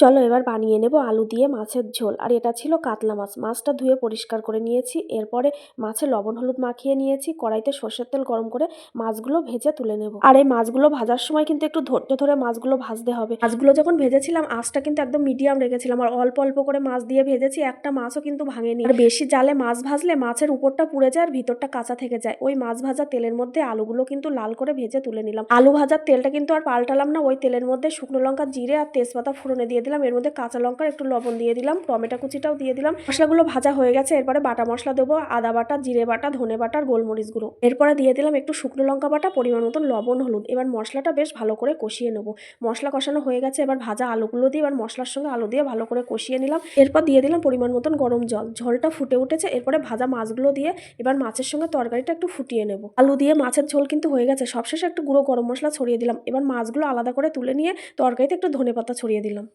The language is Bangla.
চলো এবার বানিয়ে নেব আলু দিয়ে মাছের ঝোল। আর এটা ছিল কাতলা মাছ। মাছটা ধুয়ে পরিষ্কার করে নিয়েছি। এরপরে মাছে লবণ হলুদ মাখিয়ে নিয়েছি। কড়াইতে সর্ষের তেল গরম করে মাছগুলো ভেজে তুলে নেব। আর এই মাছগুলো ভাজার সময় কিন্তু একটু ধৈর্য ধরে মাছগুলো ভাজতে হবে। মাছগুলো যখন ভেজেছিলাম, আঁচটা কিন্তু একদম মিডিয়াম রেখেছিলাম। আর অল্প অল্প করে মাছ দিয়ে ভেজেছি। একটা মাছও কিন্তু ভাঙেনি। আর বেশি জালে মাছ ভাজলে মাছের উপরটা পুড়ে যায় আর ভিতরটা কাঁচা থেকে যায়। ওই মাছ ভাজা তেলের মধ্যে আলুগুলো কিন্তু লাল করে ভেজে তুলে নিলাম। আলু ভাজার তেলটা কিন্তু আর পাল্টালাম না। ওই তেলের মধ্যে শুকনো লঙ্কা, জিরে আর তেজপাতা ফোড়নে দিয়ে দিলাম। এর মধ্যে কাঁচা লঙ্কার একটু লবণ দিয়ে দিলাম, টমেটো কুচিটাও দিয়ে দিলাম। মশলাগুলো ভাজা হয়ে গেছে, এরপরে বাটা মশলা দেবো, আদা বাটা, জিরে বাটা, ধনে বাটা আর গোলমরিচ গুঁড়ো। এরপরে দিয়ে দিলাম একটু শুকনো লঙ্কা বাটা, পরিমাণ মতন লবণ, হলুদ। এবার মশলাটা বেশ ভালো করে কষিয়ে নেব। মশলা কষানো হয়ে গেছে, এবার ভাজা আলুগুলো দিয়ে এবার মশলার সঙ্গে আলু দিয়ে ভালো করে কষিয়ে নিলাম। এরপর দিয়ে দিলাম পরিমাণ মতন গরম জল। ঝোলটা ফুটে উঠেছে, এরপরে ভাজা মাছগুলো দিয়ে এবার মাছের সঙ্গে তরকারিটা একটু ফুটিয়ে নেব। আলু দিয়ে মাছের ঝোল কিন্তু হয়ে গেছে। সবশেষে একটু গুঁড়ো গরম মশলা ছড়িয়ে দিলাম। এবার মাছগুলো আলাদা করে তুলে নিয়ে তরকারিতে একটু ধনে পাতা ছড়িয়ে দিলাম।